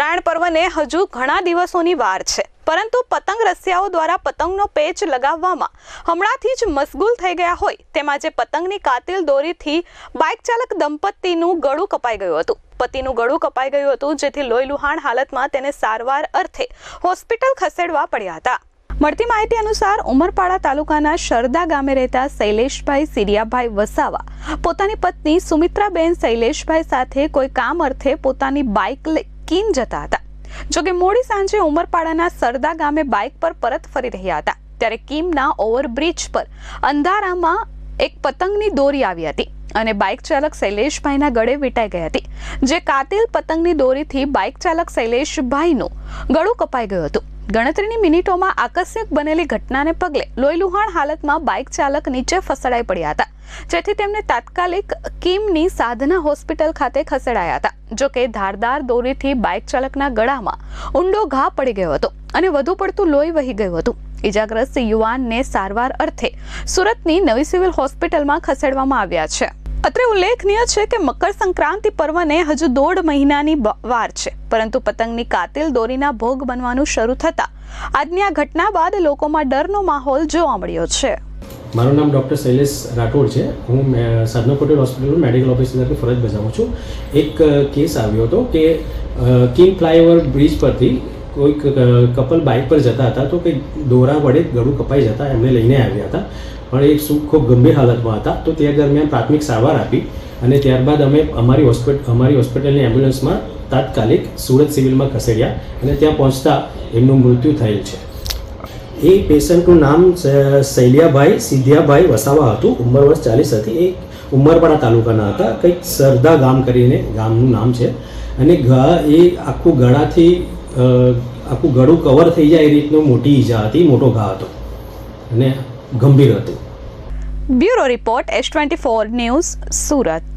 ઉત્તરાયણ પર્વને હજુ ઘણા દિવસોની વાર છે. પરંતુ પતંગ રસિયાઓ દ્વારા પતંગનો પેચ લગાવવામાં હમણાંથી જ મશગુલ થઈ ગયા હોય તેમાં જે પતંગની કાતિલ દોરીથી બાઇક ચાલક દંપતીનું ગળું કપાઈ ગયું હતું. પતિનું ગળું કપાઈ ગયું હતું, જેથી લોહી લુહાણ હાલતમાં તેને સારવાર અર્થે હોસ્પિટલ ખસેડવા પડ્યા હતા. મળતી માહિતી અનુસાર, ઉમરપાડા તાલુકાના શરદા ગામે રહેતા શૈલેષભાઈ સિરિયાભાઈ વસાવા પોતાની પત્ની સુમિત્રાબેન શૈલેષભાઈ સાથે કોઈ કામ અર્થે પોતાની બાઇક લઈ કીમ જતા હતા. જોકે મોડી સાંજે ઉમરપાડાના સરદા ગામે બાઇક પર પરત ફરી રહ્યા હતા. ત્યારે કીમના ઓવરબ્રિજ પર અંધારામાં એક પતંગની દોરી આવી હતી અને બાઇક ચાલક શૈલેષભાઈના ગળે વીંટાઈ ગઈ હતી. જે કાતિલ પતંગની દોરીથી બાઇક ચાલક શૈલેષભાઈનું ગળું કપાઈ ગયું હતું. ગણતરીની મિનિટોમાં આકસ્મિક બનેલી ઘટનાને પગલે લોહીલુહાણ હાલતમાં બાઇક ચાલક નીચે ફસડાઈ પડ્યા હતા, જેથી તેમને તાત્કાલિક કિમની સાધના હોસ્પિટલ ખાતે ખસેડાયા હતા જો કે ધારદાર દોરીથી બાઇક ચાલકના ગળામાં ઊંડો ઘા પડી ગયો હતો. અને વધુ પડતું લોહી વહી ગયું હતું. ઇજાગ્રસ્ત યુવાનને સારવાર અર્થે સુરતની નવી સિવિલ હોસ્પિટલમાં ખસેડવામાં આવ્યા છે. અત્રે ઉલ્લેખનીય છે કે મકર સંક્રાંતિ પર્વને હજુ દોઢ મહિનાની વાર છે. પરંતુ પતંગની કાતિલ દોરીના ભોગ બનવાનું શરૂ થતા આજની આ ઘટના બાદ લોકોમાં ડરનો માહોલ જોવા મળ્યો છે. મારું નામ ડૉક્ટર શૈલેષ રાઠોડ છે. હું સાધના પટેલ હોસ્પિટલમાં મેડિકલ ઓફિસર તરીકે ફરજ બજાવું છું. એક કેસ આવ્યો હતો કે કિંગ ફ્લાયઓવર બ્રિજ પરથી કોઈક કપલ બાઇક પર જતા હતા તો કંઈક દોરા વડે ગળું કપાઈ જતા, એમને લઈને આવ્યા હતા. પણ એ શું ખૂબ ગંભીર હાલતમાં હતા. તો તે દરમિયાન પ્રાથમિક સારવાર આપી અને ત્યારબાદ અમે અમારી હોસ્પિટલ અમારી હોસ્પિટલની એમ્બ્યુલન્સમાં તાત્કાલિક સુરત સિવિલમાં ખસેડ્યા અને ત્યાં પહોંચતા એમનું મૃત્યુ થયેલ છે. એ પેશન્ટનું નામ શૈલિયાભાઈ, સિદ્ધિયાભાઈ વસાવા હતું. ઉંમર વર્ષ ચાલીસ હતી. એ ઉમરપાડા તાલુકાના હતા. કંઈક સરદા ગામ કરીને ગામનું નામ છે. અને એ આખું ગળાથી આખું ગળું કવર થઈ જાય એ રીતનું મોટી ઈજા હતી, મોટો ઘા હતો અને ગંભીર હતું. Bureau report, S twenty four news, Surat.